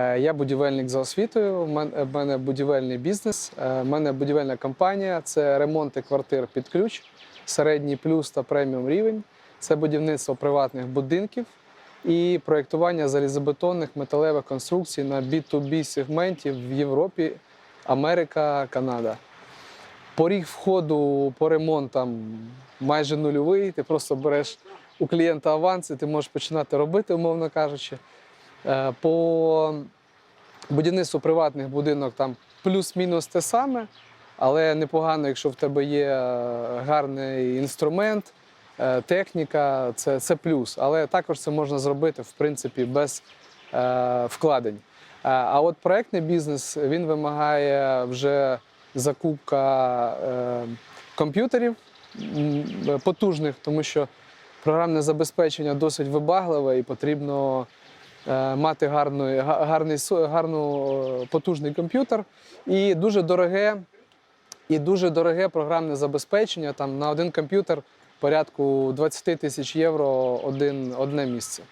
Е, Я будівельник за освітою. В мене будівельний бізнес. У мене будівельна компанія. Це ремонти квартир під ключ, середній плюс та преміум рівень. Це будівництво приватних будинків і проєктування залізобетонних металевих конструкцій на B2B сегменті в Європі, Америка, Канада. Поріг входу по ремонтам майже нульовий. Ти просто береш у клієнта аванс і ти можеш починати робити, умовно кажучи. Е, По будівництву приватних будинок там плюс-мінус те саме, але непогано, якщо в тебе є е, гарний інструмент, е, техніка, це, це плюс. Але також це можна зробити в принципі без вкладень. А от проектний бізнес він вимагає вже закупка комп'ютерів потужних, тому що програмне забезпечення досить вибагливе і потрібно мати гарну, га- гарний, гарну е, потужний комп'ютер. І дуже дороге, і дуже дороге програмне забезпечення. Там на один комп'ютер порядку 20 тисяч євро один, одне місце.